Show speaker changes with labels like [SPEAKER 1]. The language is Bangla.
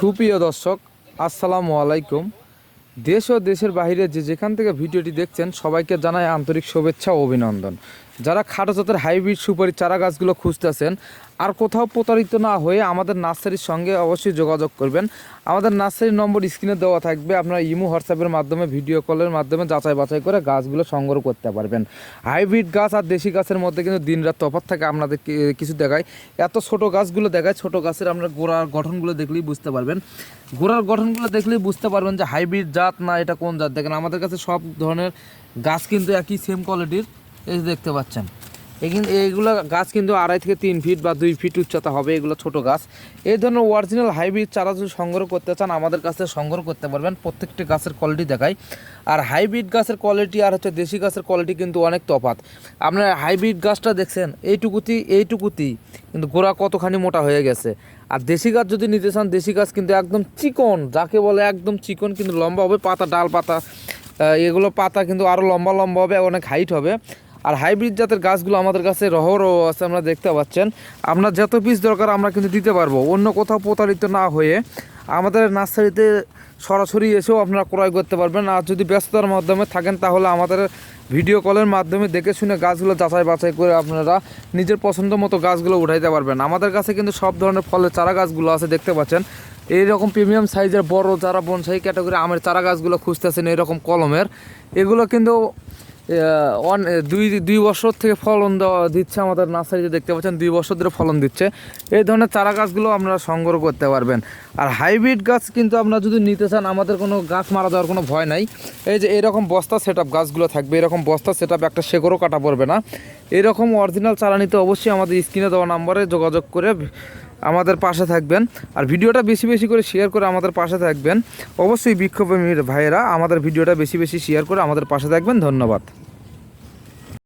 [SPEAKER 1] সুপ্রিয় দর্শক, আসসালামু আলাইকুম। দেশ ও দেশের বাহিরে যে যেখান থেকে ভিডিওটি দেখছেন, সবাইকে জানায় আন্তরিক শুভেচ্ছা ও অভিনন্দন। যারা খাটো জাতের হাইব্রিড সুপারি চারা গাছগুলো খুঁজতেছেন, আর কোথাও প্রতারিত না হয়ে আমাদের নার্সারির সঙ্গে অবশ্যই যোগাযোগ করবেন। আমাদের নার্সারির নম্বর স্ক্রিনে দেওয়া থাকবে, আপনারা ইমো হোয়াটসঅ্যাপের মাধ্যমে, ভিডিও কলের মাধ্যমে যাচাই বাছাই করে গাছগুলো সংগ্রহ করতে পারবেন। হাইব্রিড গাছ আর দেশি গাছের মধ্যে কিন্তু দিনরাত তফাৎ থাকে, আপনাদের কিছু দেখায়। এত ছোট গাছগুলো দেখায়, ছোট গাছের আমরা গোড়ার গঠনগুলো দেখলেই বুঝতে পারবেন। গোড়ার গঠনগুলো দেখলেই বুঝতে পারবেন যে হাইব্রিড জাত না, এটা কোন জাত? দেখেন, আমাদের কাছে সব ধরনের গাছ কিন্তু একই সেম কোয়ালিটির এই দেখতে পাচ্ছেন। এখানে এইগুলো গাছ কিন্তু আড়াই থেকে তিন ফিট বা দুই ফিট উচ্চতা হবে, এগুলো ছোট গাছ। এই ধরনের অরিজিনাল হাইব্রিড চারা যদি সংগ্রহ করতে চান, আমাদের কাছে সংগ্রহ করতে পারবেন। প্রত্যেকটি গাছের কোয়ালিটি দেখাই। আর হাইব্রিড গাছের কোয়ালিটি আর হচ্ছে দেশি গাছের কোয়ালিটি কিন্তু অনেক তফাৎ। আপনার হাইব্রিড গাছটা দেখছেন, এইটুকুতি এইটুকুতি কিন্তু গোড়া কতখানি মোটা হয়ে গেছে। আর দেশি গাছ যদি নিতে চান, দেশি গাছ কিন্তু একদম চিকন, যাকে বলে একদম চিকন কিন্তু লম্বা হবে, পাতা ডাল, পাতা এগুলো পাতা কিন্তু আরও লম্বা লম্বা হবে, অনেক হাইট হবে। আর হাইব্রিড জাতের গাছগুলো আমাদের কাছে রহরও আছে আমরা দেখতে পাচ্ছেন। আপনার যত পিস দরকার, আমরা কিন্তু দিতে পারব। অন্য কোথাও প্রতারিত না হয়ে আমাদের নার্সারিতে সরাসরি এসেও আপনারা ক্রয় করতে পারবেন। আর যদি ব্যস্ততার মাধ্যমে থাকেন, তাহলে আমাদের ভিডিও কলের মাধ্যমে দেখে শুনে গাছগুলো যাচাই বাছাই করে আপনারা নিজের পছন্দ মতো গাছগুলো উঠাইতে পারবেন। আমাদের কাছে কিন্তু সব ধরনের ফলের চারা গাছগুলো আছে, দেখতে পাচ্ছেন। এইরকম প্রিমিয়াম সাইজের বড় যারা বনসাই ক্যাটাগরি আমের চারা গাছগুলো খুঁজতেছেন এরকম কলমের, এগুলো কিন্তু দুই দুই বছর থেকে ফলন দেওয়া দিচ্ছে আমাদের নার্সারিতে, দেখতে পাচ্ছেন, দুই বছর ধরে ফলন দিচ্ছে। এই ধরনের চারা গাছগুলো আপনারা সংগ্রহ করতে পারবেন। আর হাইব্রিড গাছ কিন্তু আপনারা যদি নিতে চান, আমাদের কোনো গাছ মারা যাওয়ার কোনো ভয় নাই। এই যে এরকম বস্তা সেট গাছগুলো থাকবে, এরকম বস্তা সেট একটা শেকড়ও কাটা পড়বে না। এরকম অরিজিনাল চারা নিতে অবশ্যই আমাদের স্ক্রিনে দেওয়া নাম্বারে যোগাযোগ করে আমাদের পাশে থাকবেন। আর ভিডিওটা বেশি বেশি করে শেয়ার করে আমাদের পাশে থাকবেন। অবশ্যই বিক্ষোভের ভাইয়েরা আমাদের ভিডিওটা বেশি বেশি শেয়ার করে আমাদের পাশে থাকবেন। ধন্যবাদ।